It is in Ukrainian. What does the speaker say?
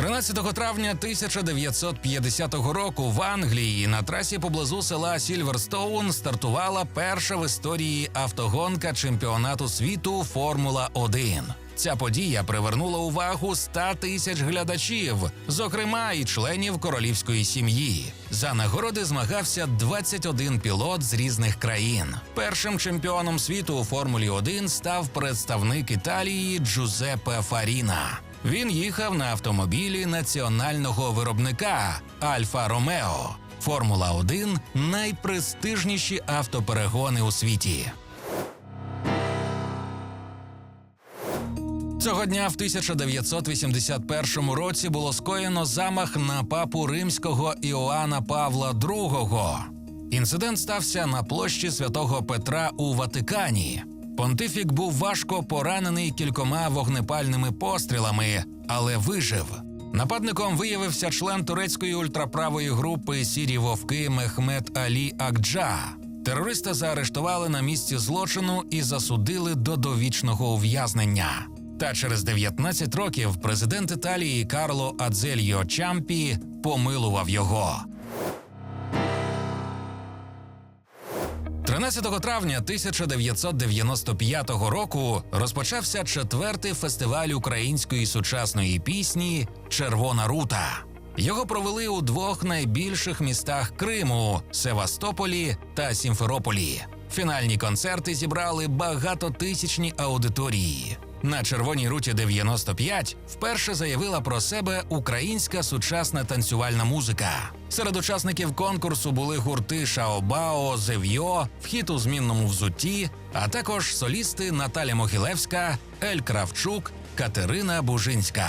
13 травня 1950 року в Англії на трасі поблизу села Сільверстоун стартувала перша в історії автогонка чемпіонату світу Формула 1 Ця подія привернула увагу 100 тисяч глядачів, зокрема і членів королівської сім'ї. За нагороди змагався 21 пілот з різних країн. Першим чемпіоном світу у Формулі 1 став представник Італії Джузеппе Фаріна. Він їхав на автомобілі національного виробника Альфа Ромео. Формула 1 найпрестижніші автоперегони у світі. Цього дня в 1981 році було скоєно замах на папу римського Іоанна Павла II. Інцидент стався на площі святого Петра у Ватикані. Понтифік був важко поранений кількома вогнепальними пострілами, але вижив. Нападником виявився член турецької ультраправої групи Сірі Вовки Мехмед Алі Акджа. Терориста заарештували на місці злочину і засудили до довічного ув'язнення. Та через 19 років президент Італії Карло Адзельо Чампі помилував його. 13 травня 1995 року розпочався четвертий фестиваль української сучасної пісні Червона рута. Його провели у двох найбільших містах Криму Севастополі та Сімферополі. Фінальні концерти зібрали багатотисячні аудиторії. На червоній руті 95 вперше заявила про себе українська сучасна танцювальна музика. Серед учасників конкурсу були гурти Шаобао, Зев'йо, вхід у змінному взутті, а також солісти Наталя Могилевська, Ель Кравчук, Катерина Бужинська.